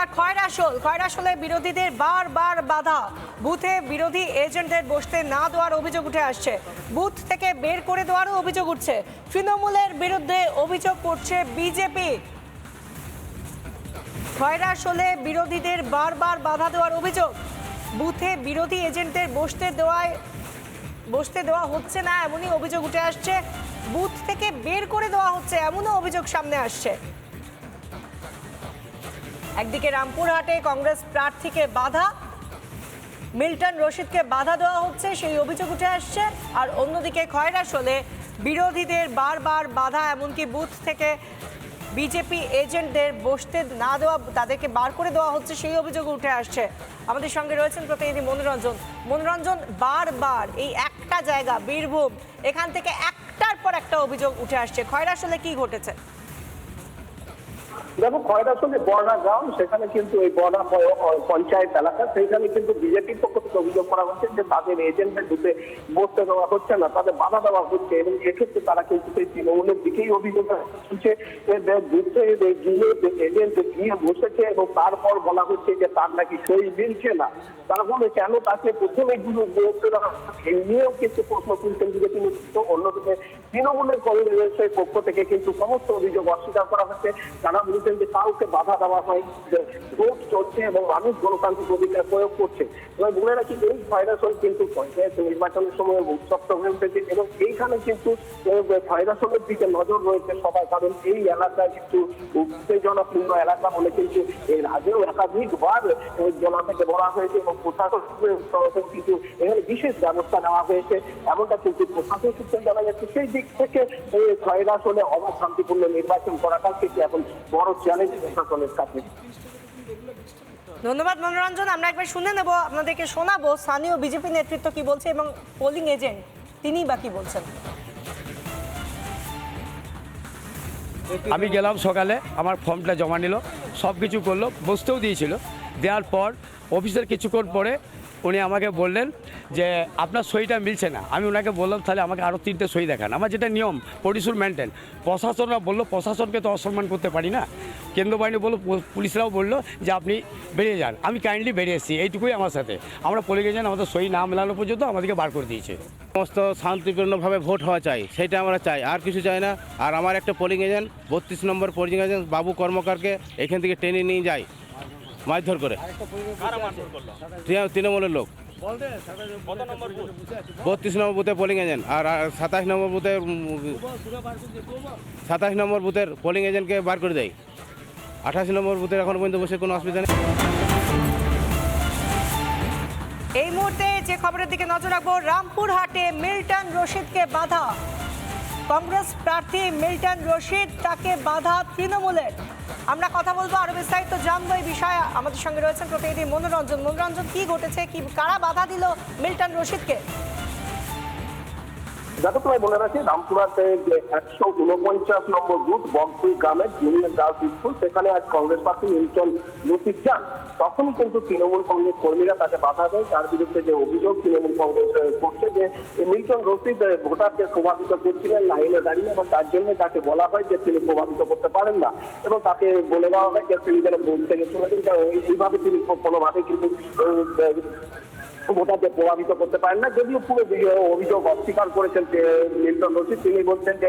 এবার খয়রাসোল খয়রাসোলে বিরোধীদের বারবার বাধা। বুথে বিরোধী এজেন্টদের বসতে না দেওয়ার অভিযোগ উঠে আসছে। বুথ থেকে বের করে দেওয়ারও অভিযোগ উঠছে। তৃণমূলের বিরুদ্ধে অভিযোগ করছে বিজেপি। খয়রাসোলে বিরোধীদের বারবার বাধা দেওয়ার অভিযোগ। বুথে বিরোধী এজেন্টদের বসতে দেওয়ায়, বসতে দেওয়া হচ্ছে না, এমনই অভিযোগ উঠে আসছে। বুথ থেকে বের করে দেওয়া হচ্ছে, এমনও অভিযোগ সামনে আসছে। একদিকে রামপুরহাটে কংগ্রেস প্রার্থীকে বাধা, মিল্টন রশিদকে বাধা দেওয়া হচ্ছে, সেই অভিযোগ উঠে আসছে। আর অন্যদিকে খয়রাসোলে বিরোধীদের বারবার বাধা, এমনকি বুথ থেকে বিজেপি এজেন্টদের বসতে না দেওয়া, তাদেরকে বার করে দেওয়া হচ্ছে, সেই অভিযোগ উঠে আসছে। আমাদের সঙ্গে রয়েছেন প্রতিনিধি মনোরঞ্জন। মনোরঞ্জন, বারবার এই একটা জায়গা, বীরভূম, এখান থেকে একটার পর একটা অভিযোগ উঠে আসছে। খয়রাসোলে কি ঘটেছে? দেখো খয়রাসলে বর্ণা গ্রাম সেখানে কিন্তু এই বর্ণা পঞ্চায়েত এলাকা। সেখানে কিন্তু বিজেপির পক্ষ থেকে অভিযোগ করা হচ্ছে যে তাদের এজেন্টদের ঢুকে বসতে দেওয়া হচ্ছে না, তাদের বাধা দেওয়া হচ্ছে এবং এক্ষেত্রে তারা কিন্তু সেই তৃণমূলের দিকেই অভিযোগ হচ্ছে বুথে গিয়ে এজেন্ট গিয়ে বসেছে এবং তারপর বলা হচ্ছে যে তার নাকি সই মিলছে না। তারপরে কেন তাকে প্রথমে গুলো বসতে দেওয়া এই নিয়েও কিন্তু প্রশ্ন তুলছেন বিজেপি নেতৃত্ব। অন্যদিকে তৃণমূলের কংগ্রেসের পক্ষ থেকে কিন্তু সমস্ত অভিযোগ অস্বীকার করা হচ্ছে। তারা বলছেন যে কাউকে বাধা দেওয়া হয় ভোট চলছে এবং মানুষ গণতান্ত্রিক অধিকার প্রয়োগ করছে। এবার বলে রাখি এই ভাইরাসন কিন্তু পঞ্চায়েত নির্বাচনের সময় উত্তপ্ত হয়ে উঠেছে এবং এইখানে কিন্তু ভাইরাসনের দিকে নজর রয়েছে সবার, কারণ এই এলাকায় কিন্তু উত্তেজনাপূর্ণ এলাকা বলে কিন্তু এর আগেও একাধিকবার এই জনতাকে বলা হয়েছে এবং প্রশাসন কিন্তু এখানে বিশেষ ব্যবস্থা নেওয়া হয়েছে। এমনটা কিন্তু প্রশাসন সূত্রে জানা যাচ্ছে সেই দিক থেকে খয়রাসনে অবাধ শান্তিপূর্ণ নির্বাচন করাটা কিন্তু এখন বড় কাছে ধন্যবাদ মনোরঞ্জন, আমরা একবার শুনে নেব, আপনাদেরকে শোনাবো স্থানীয় বিজেপি নেতৃত্ব কি বলছে এবং পোলিং এজেন্ট তিনি বা কি বলছেন? আমি গেলাম সকালে, আমার ফর্মটা জমা নিল সব কিছু করল, বসতেও দিয়েছিল। দেওয়ার পর অফিসের কিছুক্ষণ পরে উনি আমাকে বললেন যে, আপনার সইটা মিলছে না। আমি ওনাকে বললাম, তাহলে আমাকে আরও তিনটে সই দেখান। আমার যেটা নিয়ম প্রডিউসর মেনটেন প্রশাসনরা বলল, প্রশাসনকে তো অসম্মান করতে পারি না। কেন্দ্র বাহিনী বলল পুলিশরাও বলল যে, আপনি বেরিয়ে যান। আমি কাইন্ডলি বেরিয়ে এসেছি, এইটুকুই আমার সাথে। আমরা পড়ে গেছেন আমাদের সই না মেলানো পর্যন্ত আমাদেরকে বার করে দিয়েছে। সমস্ত শান্তিপূর্ণভাবে ভোট হওয়া চাই, সেটা আমরা চাই, আর কিছু চাই না। আর আমার একটা পোলিং এজেন্ট বত্রিশ নম্বর পোলিং এজেন্ট বাবু কর্মকারকে এখান থেকে টেনে নিয়ে যায়। মারধর করে। তৃণমূলের লোক। বত্রিশ নম্বর বুথের পোলিং এজেন্ট আর সাতাশ নম্বর বুথে সাতাশ নম্বর বুথের পোলিং এজেন্টকে বার করে দেয়। আঠাশ নম্বর বুথের এখন পর্যন্ত বসে কোনো অসুবিধা নেই। এই মুহূর্তে যে খবরের দিকে নজর রাখব, রামপুরহাটে মিল্টন রশিদকে বাধা। কংগ্রেস প্রার্থী মিল্টন রশিদ তাকে বাধা তৃণমূলের। আমরা কথা বলব আরও বিস্তারিত জানব এই বিষয়ে। আমাদের সঙ্গে রয়েছেন প্রতিনিধি মনোরঞ্জন। মনোরঞ্জন, কি ঘটেছে? কি কারা বাধা দিল মিল্টন রশিদকে? দেখো তোমায় মনে রাখি রামপুরাতে যে একশো উনপঞ্চাশ নম্বর বুথ বগপুর গ্রামের জুনিয়র গার্লস স্কুল সেখানে আজ কংগ্রেস প্রার্থী নির্বাচন রফিক যান তখনই কিন্তু তৃণমূল কংগ্রেস কর্মীরা তাকে বাধা দেয় তার বিরুদ্ধে যে অভিযোগ তৃণমূল কংগ্রেস করছে যে মিল্টন রশিদ ভোটারকে প্রভাবিত করছিলেন, লাইনে দাঁড়িয়ে, এবং তার জন্য তাকে বলা হয় যে তিনি প্রভাবিত করতে পারেন না, এবং তাকে বলে দেওয়া হয় যে তিনি যেন বুথ থেকে চলে যান। এইভাবে তিনি কোনোভাবে কিন্তু ভোটারদের প্রভাবিত করতে পারেন না, যদিও পুরো অভিযোগ অস্বীকার করেছেন যে মিল্টন রশিদ তিনি বলছেন যে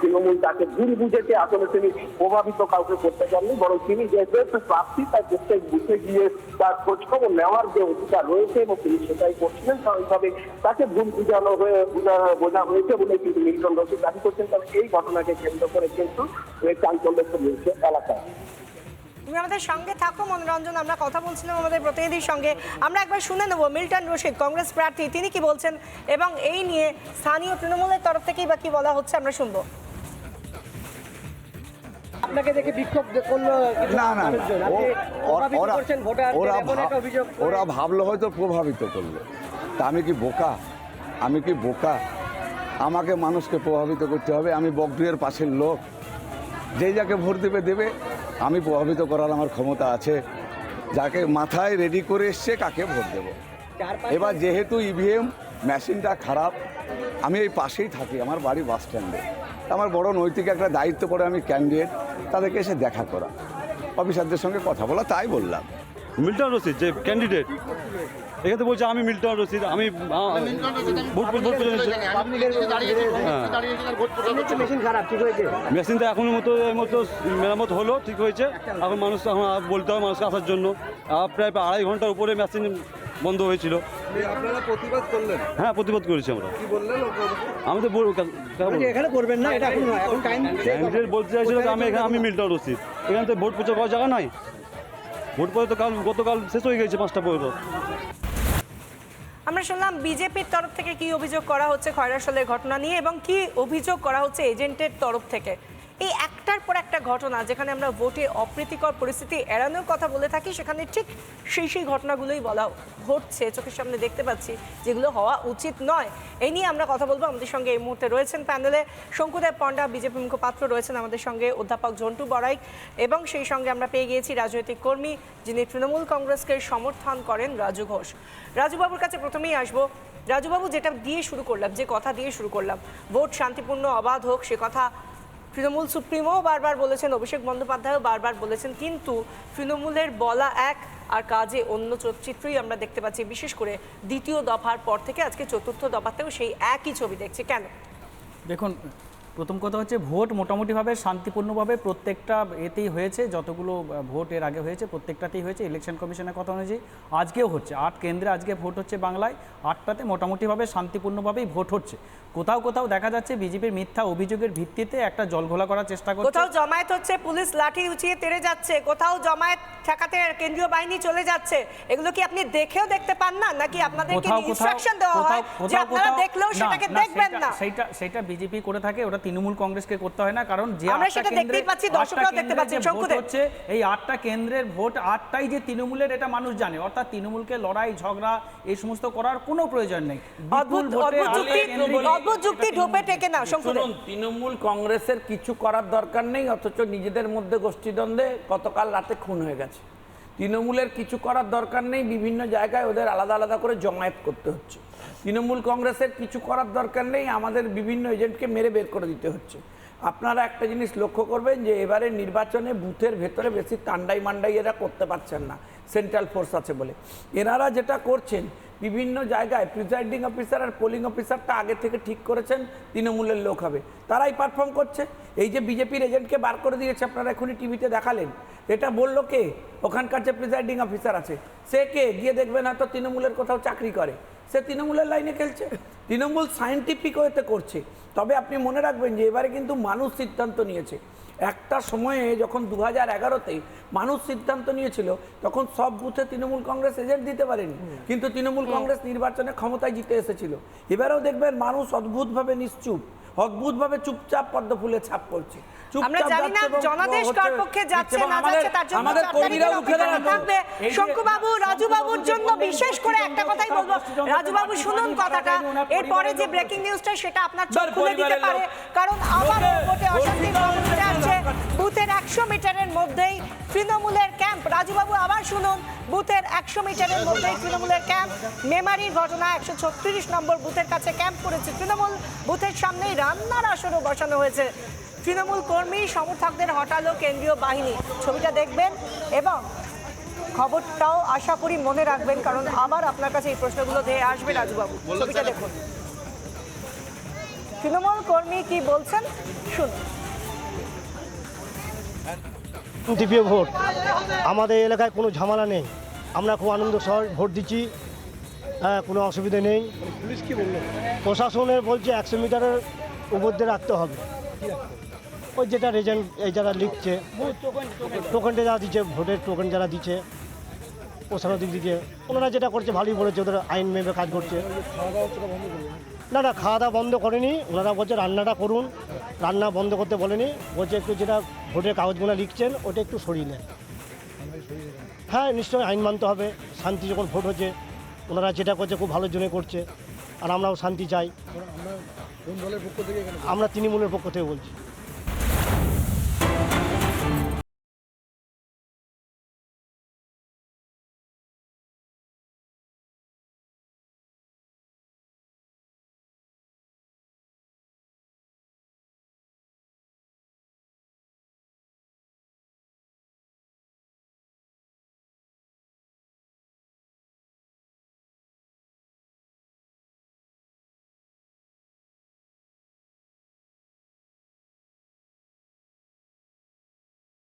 তৃণমূল তাকে ভুল বুঝেছে, আসলে তিনি প্রভাবিত কাউকে করতে চাননি, বরং তিনি যেহেতু প্রার্থী, তার প্রত্যেক বুঝে গিয়ে তার খোঁজখবর নেওয়ার যে অধিকার রয়েছে এবং তিনি সেটাই করছিলেন স্বাভাবিকভাবে তাকে ভুল বুঝানো হয়ে, বোঝা হয়েছে বলে কিন্তু মিল্টন রশিদ দাবি করছেন। তবে এই ঘটনাকে কেন্দ্র করে কিন্তু চাঞ্চল্য ছড়িয়েছে এলাকায়। তুমি আমাদের সঙ্গে থাকো মনোরঞ্জন আমরা কথা বলছিলাম আমাদের প্রতিনিধির সঙ্গে। আমরা একবার শুনে নেব মিল্টন রশিদ কংগ্রেস প্রার্থী তিনি কি বলছেন? এবং এই নিয়ে স্থানীয় তৃণমূলের তরফ থেকেই বা কি বলা হচ্ছে আমরা শুনব। আপনাকে দেখে বিক্ষোভ করল না না ওরা- ওরা ভাবলো হয়তো প্রভাবিত করল। তা আমি কি বোকা? আমি কি বোকা? আমাকে মানুষকে প্রভাবিত করতে হবে আমি বকরিয়ের পাশের লোক। যেই যাকে ভোট দেবে দেবে। আমি প্রভাবিত করার আমার ক্ষমতা আছে। যাকে মাথায় রেডি করে এসছে কাকে ভোট দেব? এবার যেহেতু ইভিএম মেশিনটা খারাপ আমি এই পাশেই থাকি আমার বাড়ি বাস স্ট্যান্ডে আমার বড় নৈতিক একটা দায়িত্ব করে আমি ক্যান্ডিডেট তাদেরকে এসে দেখা করা। অফিসারদের সঙ্গে কথা বলা তাই বললাম। মিল্টন রশিদ যে ক্যান্ডিডেট এখানে বলছে আমি মিল্টন রশিদ আমি ভোট ভোট ভোট হ্যাঁ মেশিন খারাপ ঠিক হয়েছে? মেশিনটা এখনের মতো এর মতো মেরামত হলো ঠিক হয়েছে। এখন মানুষ এখন বলতে হবে মানুষকে আসার জন্য। প্রায় আড়াই ঘণ্টার উপরে মেশিন বন্ধ হয়েছিল। আপনারা প্রতিবাদ করলেন? হ্যাঁ প্রতিবাদ করেছি আমরা। কি বললেন আমি তো এখানে করবেন না এটা এখন এখন টাইম বলতে চাইছিল যে আমি এখানে আমি মিল্টন রশিদ। এখানে তো ভোট প্রচার করার জায়গা নাই। ভোট পরে তো কাল গতকাল শেষ হয়ে গেছে পাঁচটা পর্যন্ত। আমরা শুনলাম বিজেপির তরফ থেকে কি অভিযোগ করা হচ্ছে খয়রাসলের ঘটনা নিয়ে এবং কি অভিযোগ করা হচ্ছে এজেন্টের তরফ থেকে? এই একটার পর একটা ঘটনা যেখানে আমরা ভোটে অপ্রীতিকর পরিস্থিতি এড়ানোর কথা বলে থাকি, সেখানে ঠিক সেই সেই ঘটনাগুলোই বলা ঘটছে। চোখের সামনে দেখতে পাচ্ছি যেগুলো হওয়া উচিত নয়। এই নিয়ে আমরা কথা বলব। আমাদের সঙ্গে এই মুহূর্তে রয়েছেন প্যানেলে শঙ্কুদেব পণ্ডা, বিজেপি মুখপাত্র রয়েছেন আমাদের সঙ্গে, অধ্যাপক ঝন্টু বড়াইক এবং সেই সঙ্গে আমরা পেয়ে গিয়েছি রাজনৈতিক কর্মী যিনি তৃণমূল কংগ্রেসকে সমর্থন করেন রাজু ঘোষ। রাজুবাবুর কাছে প্রথমেই আসব। রাজুবাবু যেটা দিয়ে শুরু করলাম, যে কথা দিয়ে শুরু করলাম, ভোট শান্তিপূর্ণ, অবাধ হোক, সে কথা তৃণমূল সুপ্রিমো বারবার বলেছেন, অভিষেক বন্দ্যোপাধ্যায়ও বারবার বলেছেন, কিন্তু তৃণমূলের বলা এক আর কাজে অন্য চলচ্চিত্রই চিত্রই আমরা দেখতে পাচ্ছি, বিশেষ করে দ্বিতীয় দফার পর থেকে আজকে চতুর্থ দফাতেও সেই একই ছবি দেখছে। কেন? দেখুন প্রথম কথা হচ্ছে ভোট মোটামুটিভাবে শান্তিপূর্ণভাবে প্রত্যেকটা এতেই হয়েছে যতগুলো ভোট এর আগে হয়েছে প্রত্যেকটাতেই হয়েছে ইলেকশন কমিশনের কথা অনুযায়ী আজকেও হচ্ছে। আট কেন্দ্রে আজকে ভোট হচ্ছে বাংলায় আটটাতে মোটামুটিভাবে শান্তিপূর্ণভাবেই ভোট হচ্ছে। কোথাও কোথাও দেখা যাচ্ছে বিজেপির মিথ্যা অভিযোগের ভিত্তিতে একটা জলঘোলা করার চেষ্টা করছে। কোথাও জমায়েত হচ্ছে পুলিশ লাঠি উঁচিয়ে তেড়ে যাচ্ছে কোথাও জমায়েত ঠেকাতে কেন্দ্রীয় বাহিনী চলে যাচ্ছে। এগুলো কি আপনি দেখেও দেখতে পান না নাকি আপনাদেরকে ইনস্ট্রাকশন দেওয়া হয় যে আপনারা দেখলেও সেটাকে দেখবেন না? সেটা সেটা বিজেপি করে থাকে ওটা তৃণমূল কংগ্রেসকে করতে হয় না কারণ যে আমরা সেটা দেখতেই পাচ্ছি, দর্শকরাও দেখতে পাচ্ছেন, শঙ্কুদেব। হচ্ছে এই আটটা কেন্দ্রের ভোট আটটাই যে তৃণমূলের এটা মানুষ জানে। অর্থাৎ তৃণমূলকে লড়াই ঝগড়া এই সমস্ত করার কোনো প্রয়োজন নেই। অদ্ভুত অদ্ভুত যুক্তি অদ্ভুত যুক্তি ঢোপে টেকে না শঙ্কুদেব। তৃণমূল কংগ্রেসের কিছু করার দরকার নেই অথচ নিজেদের মধ্যে গোষ্ঠীদ্বন্দ্বে গতকাল রাতে খুন হয়ে গেছে। তৃণমূলের কিছু করার দরকার নেই বিভিন্ন জায়গায় ওদের আলাদা আলাদা করে জমায়েত করতে হচ্ছে। তৃণমূল কংগ্রেসের কিছু করার দরকার নেই, আমাদের বিভিন্ন এজেন্টকে মেরে বের করে দিতে হচ্ছে। আপনারা একটা জিনিস লক্ষ্য করবেন যে এবারে নির্বাচনে বুথের ভেতরে বেশি তান্ডাই মান্ডাই এরা করতে পারছেন না, সেন্ট্রাল ফোর্স আছে বলে। এনারা যেটা করছেন, বিভিন্ন জায়গায় প্রিজাইডিং অফিসার আর পোলিং অফিসারটা আগে থেকে ঠিক করেছেন, তৃণমূলের লোক হবে। তারাই পারফর্ম করছে। এই যে বিজেপির এজেন্টকে বার করে দিয়েছে, আপনারা এখনই টিভিতে দেখালেন। এটা বলল কে? ওখানকার যে প্রিজাইডিং অফিসার আছে। সে কে? গিয়ে দেখবেন হয়তো তৃণমূলের কোথাও চাকরি করে। সে তৃণমূলের লাইনে খেলছে। তৃণমূল সায়েন্টিফিক হয়েতে করছে। তবে আপনি মনে রাখবেন যে এবারে কিন্তু মানুষ সিদ্ধান্ত নিয়েছে। একটা সময়ে যখন দু হাজার এগারোতে মানুষ সিদ্ধান্ত নিয়েছিল তখন সব বুথে তৃণমূল কংগ্রেস এজেন্ট দিতে পারেনি। কিন্তু তৃণমূল কংগ্রেস নির্বাচনে ক্ষমতায় জিতে এসেছিল। এবারেও দেখবেন মানুষ অদ্ভুতভাবে নিশ্চুপ। অদ্ভুতভাবে চুপচাপ পদ্ম ফুলে ছাপ করছে আমরা জানি না জনাদেশ কার পক্ষে যাচ্ছে না যাচ্ছে তার জন্য আমাদের কর্মীরা উঠে দাঁড়াবে শঙ্কু বাবু রাজু বাবুর জন্য বিশেষ করে একটা কথাই বলব। রাজু বাবু শুনুন কথাটা। এরপরে যে ব্রেকিং নিউজটা সেটা আপনার চোখ খুলে দিতে পারে কারণ আবার ভোটে বুথের একশো মিটারের মধ্যেই তৃণমূলের ক্যাম্প। রাজুবাবু আবার শুনুন বুথের একশো মিটারের মধ্যেই তৃণমূলের ক্যাম্প। মেমারির ঘটনা একশো ছত্রিশ নম্বর বুথের কাছে ক্যাম্প করেছে তৃণমূল। বুথের সামনেই রান্নার আসরও বসানো হয়েছে। তৃণমূল কর্মী সমর্থকদের হটালো কেন্দ্রীয় বাহিনী। ছবিটা দেখবেন এবং খবরটাও আশা করি মনে রাখবেন কারণ আবার আপনার কাছে এই প্রশ্নগুলো ধেয়ে আসবে রাজুবাবু। ছবিটা দেখুন। তৃণমূল কর্মী কি বলছেন? শুনুন। শান্তিপ্রিয় ভোট। আমাদের এলাকায় কোনো ঝামেলা নেই। আমরা খুব আনন্দ সহ ভোট দিচ্ছি। হ্যাঁ কোনো অসুবিধা নেই। পুলিশ কি বলল? প্রশাসনের বলছে একশো মিটারের উপর দিয়ে রাখতে হবে। ওই যেটা রেজেন্ট এই যারা লিখছে টোকেনটা যারা দিচ্ছে ভোটের টোকেন যারা দিচ্ছে প্রশাসনের দিক দিকে ওনারা যেটা করছে ভালোই বলেছে ওদের আইন মেপে কাজ করছে। না না খাওয়া দাওয়া বন্ধ করেনি। ওনারা বলছে রান্নাটা করুন। রান্না বন্ধ করতে বলেনি। বলছে একটু যেটা ভোটের কাগজগুলো লিখছেন ওটা একটু সরিয়ে নেন। হ্যাঁ নিশ্চয়ই আইন মানতে হবে। শান্তি যখন ভোট হচ্ছে ওনারা যেটা করছে খুব ভালো জন্য করছে। আর আমরাও শান্তি চাই। আমরা তৃণমূলের পক্ষ থেকে বলছি।